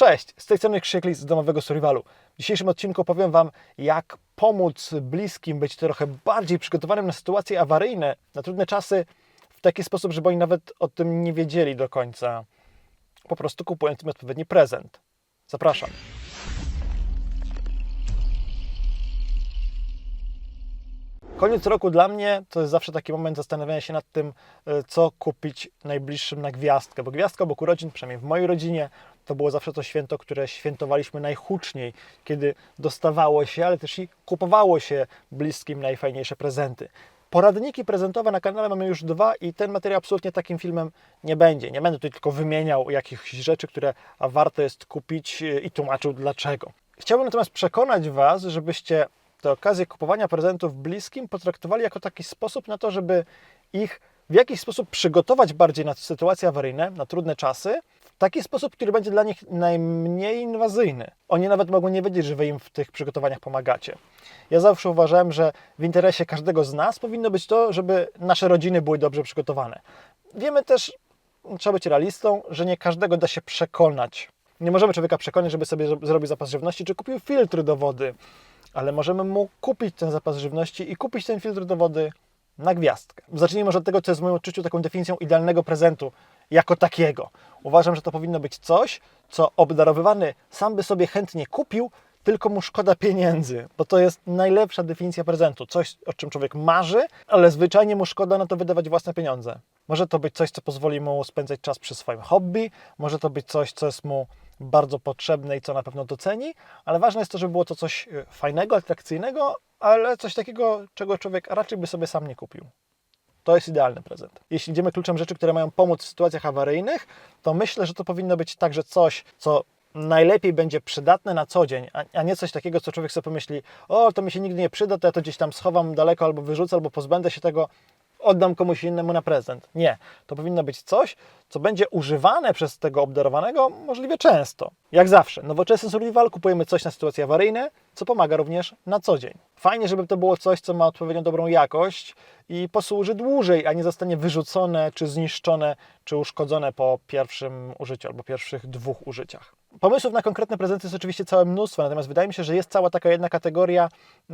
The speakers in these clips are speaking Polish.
Cześć, z tej strony Krzyklis z domowego survivalu. W dzisiejszym odcinku powiem Wam, jak pomóc bliskim być trochę bardziej przygotowanym na sytuacje awaryjne, na trudne czasy, w taki sposób, żeby oni nawet o tym nie wiedzieli do końca. Po prostu kupując im odpowiedni prezent. Zapraszam. Koniec roku dla mnie to jest zawsze taki moment zastanawiania się nad tym, e, co kupić najbliższym na gwiazdkę. Bo gwiazdka obok urodzin, przynajmniej w mojej rodzinie, to było zawsze to święto, które świętowaliśmy najhuczniej, kiedy dostawało się, ale też i kupowało się bliskim najfajniejsze prezenty. Poradniki prezentowe na kanale mamy już dwa i ten materiał absolutnie takim filmem nie będzie. Nie będę tutaj tylko wymieniał jakichś rzeczy, które warto jest kupić e, i tłumaczył dlaczego. Chciałbym natomiast przekonać Was, żebyście tę okazję kupowania prezentów bliskim potraktowali jako taki sposób na to, żeby ich w jakiś sposób przygotować bardziej na sytuacje awaryjne, na trudne czasy, taki sposób, który będzie dla nich najmniej inwazyjny. Oni nawet mogą nie wiedzieć, że Wy im w tych przygotowaniach pomagacie. Ja zawsze uważałem, że w interesie każdego z nas powinno być to, żeby nasze rodziny były dobrze przygotowane. Wiemy też, trzeba być realistą, że nie każdego da się przekonać. Nie możemy człowieka przekonać, żeby sobie zrobił zapas żywności, czy kupił filtry do wody, ale możemy mu kupić ten zapas żywności i kupić ten filtr do wody na gwiazdkę. Zacznijmy może od tego, co jest w moim odczuciu taką definicją idealnego prezentu jako takiego. Uważam, że to powinno być coś, co obdarowywany sam by sobie chętnie kupił, tylko mu szkoda pieniędzy, bo to jest najlepsza definicja prezentu. Coś, o czym człowiek marzy, ale zwyczajnie mu szkoda na to wydawać własne pieniądze. Może to być coś, co pozwoli mu spędzać czas przy swoim hobby, może to być coś, co jest mu bardzo potrzebne i co na pewno doceni, ale ważne jest to, żeby było to coś e, fajnego, atrakcyjnego, ale coś takiego, czego człowiek raczej by sobie sam nie kupił. To jest idealny prezent. Jeśli idziemy kluczem rzeczy, które mają pomóc w sytuacjach awaryjnych, to myślę, że to powinno być także coś, co najlepiej będzie przydatne na co dzień, a nie coś takiego, co człowiek sobie pomyśli, o, to mi się nigdy nie przyda, to ja to gdzieś tam schowam daleko albo wyrzucę, albo pozbędę się tego, oddam komuś innemu na prezent. Nie. To powinno być coś, co będzie używane przez tego obdarowanego możliwie często. Jak zawsze, nowoczesny survival kupujemy coś na sytuacje awaryjne, co pomaga również na co dzień. Fajnie, żeby to było coś, co ma odpowiednio dobrą jakość i posłuży dłużej, a nie zostanie wyrzucone, czy zniszczone, czy uszkodzone po pierwszym użyciu albo pierwszych dwóch użyciach. Pomysłów na konkretne prezenty jest oczywiście całe mnóstwo, natomiast wydaje mi się, że jest cała taka jedna kategoria,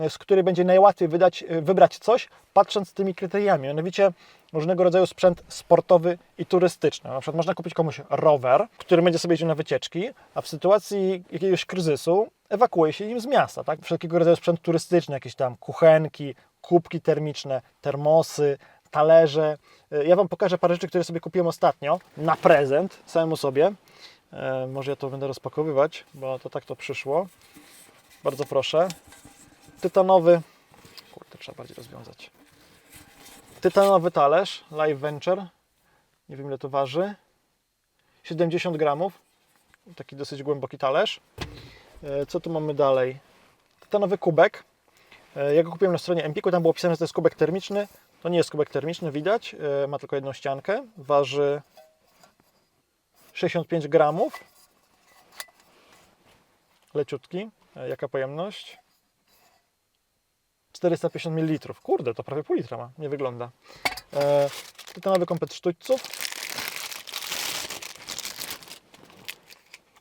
z której będzie najłatwiej wydać, wybrać coś, patrząc tymi kryteriami. Mianowicie różnego rodzaju sprzęt sportowy i turystyczny. Na przykład można kupić komuś rower, który będzie sobie jeździł na wycieczki, a w sytuacji jakiegoś kryzysu ewakuuje się nim z miasta. Tak? Wszelkiego rodzaju sprzęt turystyczny, jakieś tam kuchenki, kubki termiczne, termosy, talerze. Ja Wam pokażę parę rzeczy, które sobie kupiłem ostatnio na prezent samemu sobie. E, może ja to będę rozpakowywać, bo to tak to przyszło. Bardzo proszę. Tytanowy. Kurde, trzeba bardziej rozwiązać. Tytanowy talerz Live Venture. Nie wiem ile to waży. 70 gramów. Taki dosyć głęboki talerz. E, co tu mamy dalej? Tytanowy kubek. E, ja go kupiłem na stronie Empiku, tam było pisane, że to jest kubek termiczny. To nie jest kubek termiczny, widać. Ma tylko jedną ściankę. Waży 65 gramów. Leciutki. E, jaka pojemność? 450 ml. Kurde, to prawie pół litra ma. Nie wygląda. E, tytanowy komplet sztućców.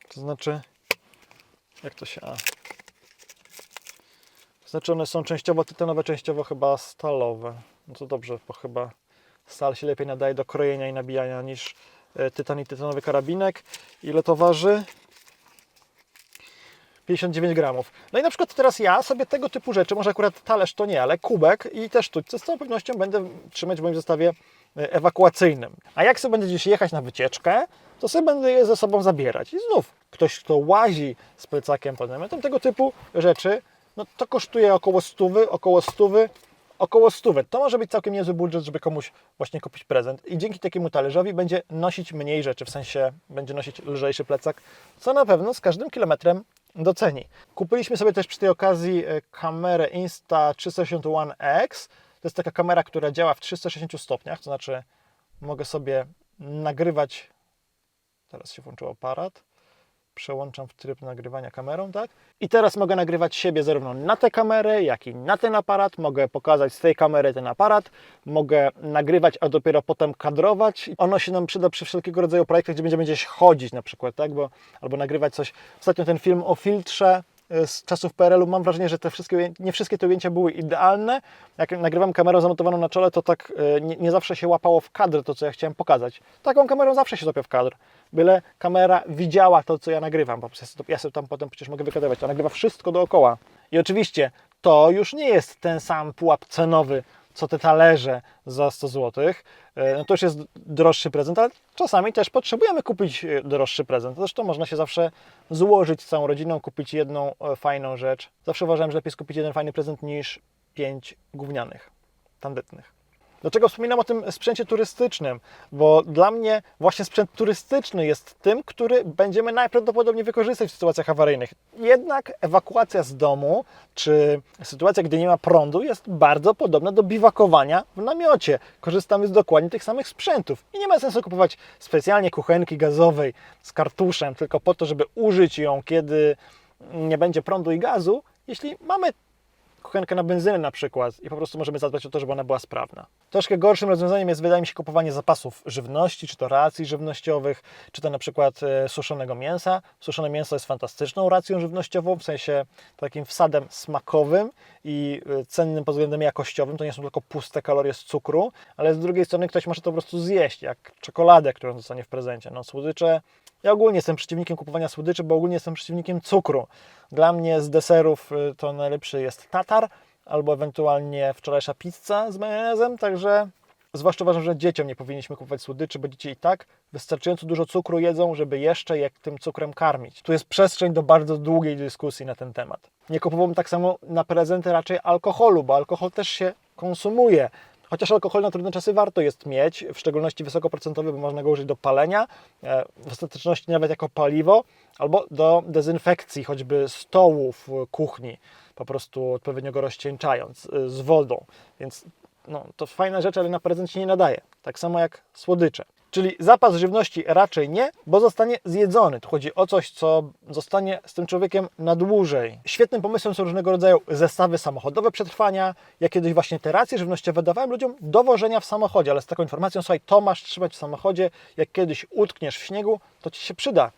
To znaczy, jak to się... A. To znaczy one są częściowo tytanowe, częściowo chyba stalowe. No to dobrze, bo chyba stal się lepiej nadaje do krojenia i nabijania niż tytan i tytanowy karabinek. Ile to waży? 59 gramów. No i na przykład teraz ja sobie tego typu rzeczy, może akurat talerz to nie, ale kubek i też sztućce z całą pewnością będę trzymać w moim zestawie e, ewakuacyjnym. A jak sobie będę gdzieś jechać na wycieczkę, to sobie będę je ze sobą zabierać. I znów ktoś, kto łazi z plecakiem pod namiotem, tego typu rzeczy, no to kosztuje około 100, około 100, około 100. To może być całkiem niezły budżet, żeby komuś właśnie kupić prezent. I dzięki takiemu talerzowi będzie nosić mniej rzeczy, w sensie będzie nosić lżejszy plecak, co na pewno z każdym kilometrem doceni. Kupiliśmy sobie też przy tej okazji e, kamerę Insta360 One X. To jest taka kamera, która działa w 360 stopniach, to znaczy mogę sobie nagrywać. Teraz się włączył aparat. Przełączam w tryb nagrywania kamerą, tak? I teraz mogę nagrywać siebie zarówno na tę kamerę, jak i na ten aparat. Mogę pokazać z tej kamery ten aparat, mogę nagrywać, a dopiero potem kadrować. Ono się nam przyda przy wszelkiego rodzaju projektach, gdzie będziemy gdzieś chodzić na przykład, tak? Bo, albo nagrywać coś. Ostatnio ten film o filtrze z czasów PRL-u, mam wrażenie, że te wszystkie, nie wszystkie te ujęcia były idealne. Jak nagrywam kamerą zamontowaną na czole, to tak y, nie, nie zawsze się łapało w kadr to, co ja chciałem pokazać. Taką kamerą zawsze się złapie w kadr. Byle kamera widziała to, co ja nagrywam. Po prostu ja sobie tam potem przecież mogę wykonywać. To nagrywa wszystko dookoła. I oczywiście to już nie jest ten sam pułap cenowy, co te talerze za 100 zł. No to już jest droższy prezent, ale czasami też potrzebujemy kupić e, droższy prezent. Zresztą można się zawsze złożyć z całą rodziną, kupić jedną e, fajną rzecz. Zawsze uważałem, że lepiej jest kupić jeden fajny prezent niż pięć gównianych, tandetnych. Dlaczego wspominam o tym sprzęcie turystycznym? Bo dla mnie właśnie sprzęt turystyczny jest tym, który będziemy najprawdopodobniej wykorzystać w sytuacjach awaryjnych. Jednak ewakuacja z domu, czy sytuacja, gdy nie ma prądu, jest bardzo podobna do biwakowania w namiocie. Korzystamy z dokładnie tych samych sprzętów. I nie ma sensu kupować specjalnie kuchenki gazowej z kartuszem, tylko po to, żeby użyć ją, kiedy nie będzie prądu i gazu, jeśli mamy kuchenkę na benzynę na przykład i po prostu możemy zadbać o to, żeby ona była sprawna. Troszkę gorszym rozwiązaniem jest, wydaje mi się, kupowanie zapasów żywności, czy to racji żywnościowych, czy to na przykład e, suszonego mięsa. Suszone mięso jest fantastyczną racją żywnościową, w sensie takim wsadem smakowym i e, cennym pod względem jakościowym. To nie są tylko puste kalorie z cukru, ale z drugiej strony ktoś może to po prostu zjeść, jak czekoladę, którą dostanie w prezencie. No słodycze ja ogólnie jestem przeciwnikiem kupowania słodyczy, bo ogólnie jestem przeciwnikiem cukru. Dla mnie z deserów y, to najlepszy jest tatar albo ewentualnie wczorajsza pizza z majonezem, także zwłaszcza uważam, że dzieciom nie powinniśmy kupować słodyczy, bo dzieci i tak wystarczająco dużo cukru jedzą, żeby jeszcze jak tym cukrem karmić. Tu jest przestrzeń do bardzo długiej dyskusji na ten temat. Nie kupowałbym tak samo na prezenty raczej alkoholu, bo alkohol też się konsumuje. Chociaż alkohol na trudne czasy warto jest mieć, w szczególności wysokoprocentowy, bo można go użyć do palenia, e, w ostateczności nawet jako paliwo, albo do dezynfekcji choćby stołów e, kuchni, po prostu odpowiednio go rozcieńczając e, z wodą. Więc no, to fajna rzecz, ale na prezent się nie nadaje. Tak samo jak słodycze. Czyli zapas żywności raczej nie, bo zostanie zjedzony. Tu chodzi o coś, co zostanie z tym człowiekiem na dłużej. Świetnym pomysłem są różnego rodzaju zestawy samochodowe przetrwania. Ja kiedyś właśnie te racje żywnościowe dawałem ludziom do wożenia w samochodzie, ale z taką informacją, słuchaj, to masz trzymać w samochodzie, jak kiedyś utkniesz w śniegu, to Ci się przyda.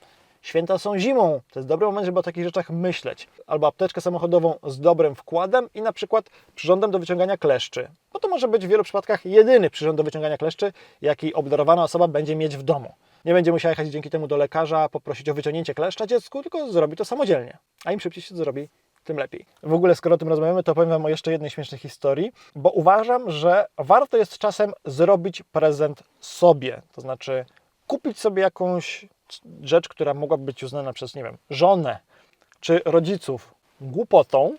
Święta są zimą. To jest dobry moment, żeby o takich rzeczach myśleć. Albo apteczkę samochodową z dobrym wkładem i na przykład przyrządem do wyciągania kleszczy. Bo to może być w wielu przypadkach jedyny przyrząd do wyciągania kleszczy, jaki obdarowana osoba będzie mieć w domu. Nie będzie musiała jechać dzięki temu do lekarza, poprosić o wyciągnięcie kleszcza dziecku, tylko zrobi to samodzielnie. A im szybciej się to zrobi, tym lepiej. W ogóle, skoro o tym rozmawiamy, to powiem Wam o jeszcze jednej śmiesznej historii, bo uważam, że warto jest czasem zrobić prezent sobie. To znaczy kupić sobie jakąś rzecz, która mogłaby być uznana przez, nie wiem, żonę czy rodziców głupotą,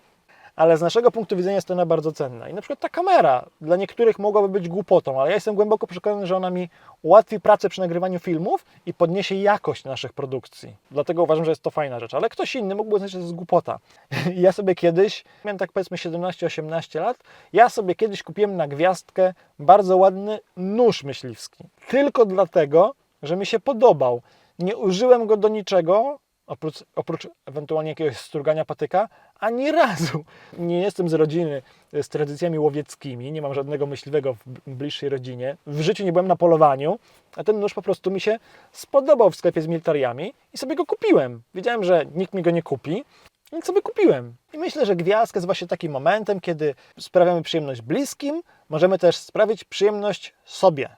ale z naszego punktu widzenia jest ona bardzo cenna. I na przykład ta kamera dla niektórych mogłaby być głupotą, ale ja jestem głęboko przekonany, że ona mi ułatwi pracę przy nagrywaniu filmów i podniesie jakość naszych produkcji. Dlatego uważam, że jest to fajna rzecz. Ale ktoś inny mógłby uznać, że to jest głupota. Ja sobie kiedyś, miałem tak powiedzmy 17-18 lat, ja sobie kiedyś kupiłem na gwiazdkę bardzo ładny nóż myśliwski. Tylko dlatego, że mi się podobał. Nie użyłem go do niczego, oprócz, oprócz ewentualnie jakiegoś strugania patyka, ani razu. Nie jestem z rodziny z tradycjami łowieckimi, nie mam żadnego myśliwego w bliższej rodzinie. W życiu nie byłem na polowaniu, a ten nóż po prostu mi się spodobał w sklepie z militariami i sobie go kupiłem. Wiedziałem, że nikt mi go nie kupi, więc sobie kupiłem. I myślę, że gwiazdka jest właśnie takim momentem, kiedy sprawiamy przyjemność bliskim, możemy też sprawić przyjemność sobie.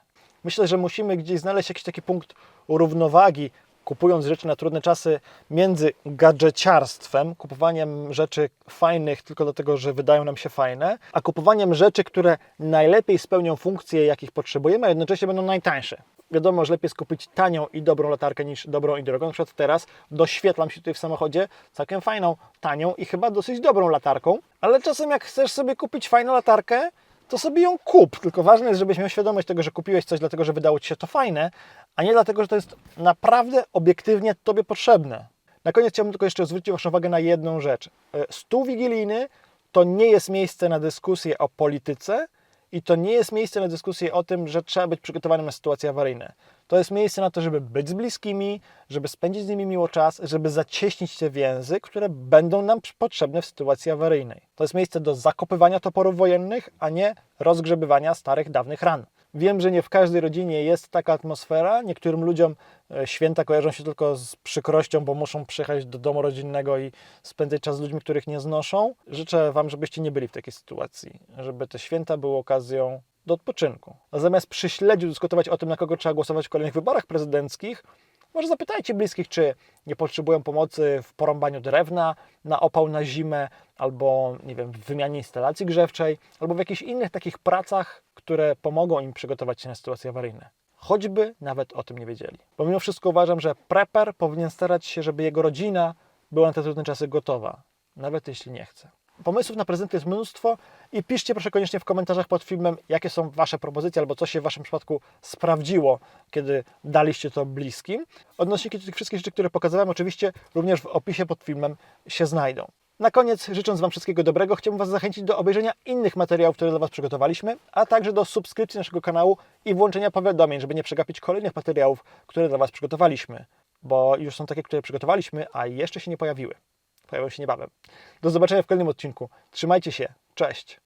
Myślę, że musimy gdzieś znaleźć jakiś taki punkt równowagi, kupując rzeczy na trudne czasy, między gadżeciarstwem, kupowaniem rzeczy fajnych tylko dlatego, że wydają nam się fajne, a kupowaniem rzeczy, które najlepiej spełnią funkcje, jakich potrzebujemy, a jednocześnie będą najtańsze. Wiadomo, że lepiej jest kupić tanią i dobrą latarkę niż dobrą i drogą. Na przykład teraz doświetlam się tutaj w samochodzie całkiem fajną, tanią i chyba dosyć dobrą latarką, ale czasem jak chcesz sobie kupić fajną latarkę, to sobie ją kup. Tylko ważne jest, żebyś miał świadomość tego, że kupiłeś coś dlatego, że wydało Ci się to fajne, a nie dlatego, że to jest naprawdę obiektywnie Tobie potrzebne. Na koniec chciałbym tylko jeszcze zwrócić Waszą uwagę na jedną rzecz. E, Stół wigilijny to nie jest miejsce na dyskusję o polityce I to nie jest miejsce na dyskusję o tym, że trzeba być przygotowanym na sytuacje awaryjne. To jest miejsce na to, żeby być z bliskimi, żeby spędzić z nimi miło czas, żeby zacieśnić te więzy, które będą nam potrzebne w sytuacji awaryjnej. To jest miejsce do zakopywania toporów wojennych, a nie rozgrzebywania starych, dawnych ran. Wiem, że nie w każdej rodzinie jest taka atmosfera. Niektórym ludziom e, święta kojarzą się tylko z przykrością, bo muszą przyjechać do domu rodzinnego i spędzać czas z ludźmi, których nie znoszą. Życzę Wam, żebyście nie byli w takiej sytuacji, żeby te święta były okazją do odpoczynku. A zamiast przy śledziu dyskutować o tym, na kogo trzeba głosować w kolejnych wyborach prezydenckich, może zapytajcie bliskich, czy nie potrzebują pomocy w porąbaniu drewna, na opał na zimę, albo nie wiem, w wymianie instalacji grzewczej, albo w jakichś innych takich pracach, które pomogą im przygotować się na sytuacje awaryjne. Choćby nawet o tym nie wiedzieli. Pomimo wszystko uważam, że prepper powinien starać się, żeby jego rodzina była na te trudne czasy gotowa, nawet jeśli nie chce. Pomysłów na prezenty jest mnóstwo i piszcie proszę koniecznie w komentarzach pod filmem, jakie są Wasze propozycje albo co się w Waszym przypadku sprawdziło, kiedy daliście to bliskim. Odnośniki do tych wszystkich rzeczy, które pokazałem, oczywiście również w opisie pod filmem się znajdą. Na koniec, życząc Wam wszystkiego dobrego, chciałbym Was zachęcić do obejrzenia innych materiałów, które dla Was przygotowaliśmy, a także do subskrypcji naszego kanału i włączenia powiadomień, żeby nie przegapić kolejnych materiałów, które dla Was przygotowaliśmy. Bo już są takie, które przygotowaliśmy, a jeszcze się nie pojawiły. Pojawią się niebawem. Do zobaczenia w kolejnym odcinku. Trzymajcie się. Cześć.